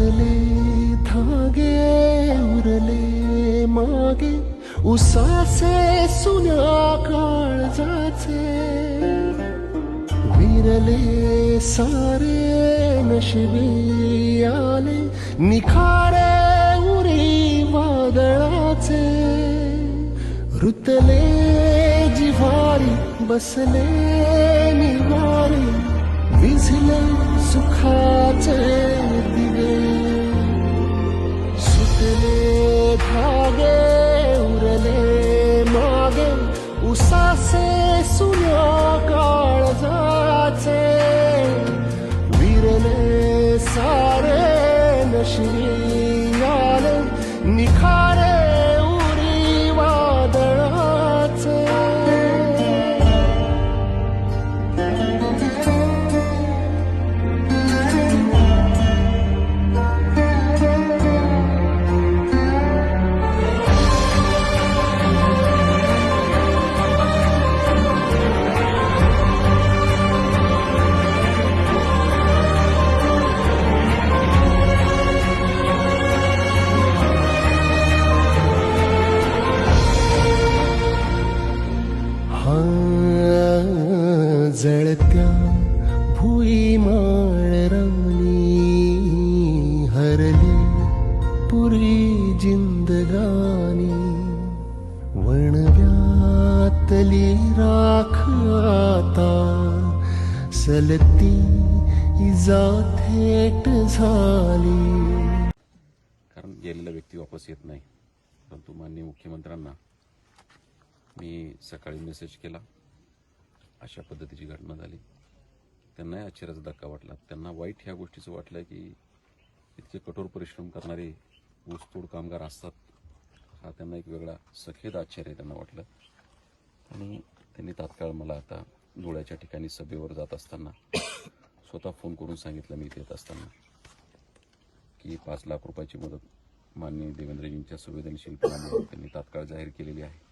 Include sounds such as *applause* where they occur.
तुटले धागे उरले मागे उसाचे सुन्या काळजाचे विरले सारे नशिबी आले निखारे उरी वादळाचे. रुतले जिवारी बसले निवारी विझले सुखाचे. नशिबी आले निखारे उरी वादळाचे. भुईमाळ रमणी हरली पुरी जिंदगानी. वणव्यातली राख आता सलती इजा थेट झाली. कारण गेलेला व्यक्ती वापस येत नाही. परंतु माननीय मुख्यमंत्र्यांना मी सकाळी मेसेज केला. अशा पद्धतीची घटना झाली. त्यांनाही आश्चर्याचा धक्का वाटला. त्यांना वाईट ह्या गोष्टीचं वाटलं की इतके कठोर परिश्रम करणारे ऊसतोड कामगार असतात हा त्यांना एक वेगळा सखेद आश्चर्य त्यांना वाटलं. आणि त्यांनी तात्काळ मला आता धुळ्याच्या ठिकाणी सभेवर जात असताना *coughs* स्वतः फोन करून सांगितलं मी इथे येत असताना की पाच लाख रुपयाची मदत माननीय देवेंद्रजींच्या संवेदनशीलपणामुळे त्यांनी तात्काळ जाहीर केलेली आहे.